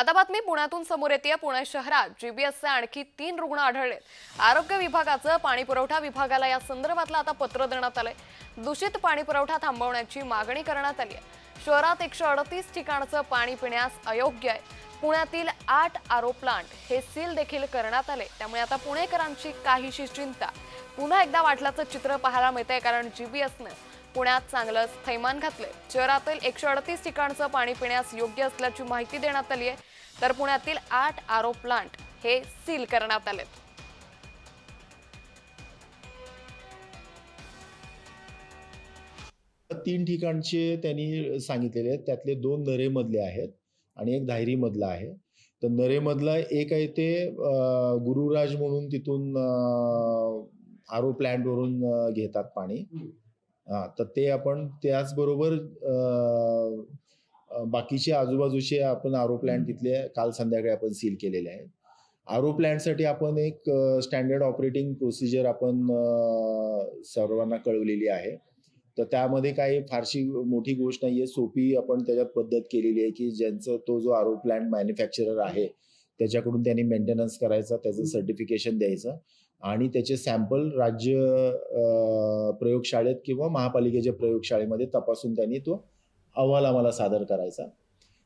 आता बातमी पुण्यातून समोर येते. पुणे शहरात जीबीएसचे आणखी तीन रुग्ण आढळले. आरोग्य विभागाचं पाणी पुरवठा विभागाला या संदर्भातलं आता पत्र देण्यात आलंय. दूषित पाणी पुरवठा थांबवण्याची मागणी करण्यात आली आहे. शहरात एकशे अडतीस ठिकाणचं पाणी पिण्यास अयोग्य आहे. पुण्यातील आठ आरो प्लांट हे सील देखील करण्यात आले. त्यामुळे आता पुणेकरांची काहीशी चिंता. पुन्हा एकदा वाटल्याचं चित्र पाहायला मिळतंय कारण जीबीएसनं पुण्यात चांगलंच थैमान घातलंय. शहरातील एकशे अडतीस ठिकाणचं पाणी पिण्यास योग्य असल्याची माहिती देण्यात आली आहे. तर पुण्यातील आठ आरो प्लांट हे सील करण्यात आलेत. तीन ठिकाणचे त्यांनी सांगितलेले आहेत. त्यातले दोन नरेमधले आहेत आणि एक धायरीमधला आहे. तर नरेमधला एक आहे ते अं, गुरुराज म्हणून तिथून आरो प्लॅन्टवरून घेतात पाणी. हा तर ते आपण त्याचबरोबर बाकीचे आजूबाजूचे आपण आरो प्लॅन्ट तिथले काल संध्याकाळी आपण सील केलेले आहेत. आरो प्लॅन्टसाठी आपण एक स्टँडर्ड ऑपरेटिंग प्रोसिजर आपण सर्वांना कळवलेली आहे. तर त्यामध्ये काही फारशी मोठी गोष्ट नाहीये. सोपी आपण त्याच्यात पद्धत केलेली आहे की ज्यांचं तो जो आरो प्लांट मॅन्युफॅक्चरर आहे त्याच्याकडून त्यांनी मेंटेनन्स करायचा त्याचं सर्टिफिकेशन द्यायचं आणि त्याचे सॅम्पल राज्य प्रयोगशाळेत किंवा महापालिकेच्या प्रयोगशाळेमध्ये तपासून त्यांनी तो अहवाल आम्हाला सादर करायचा.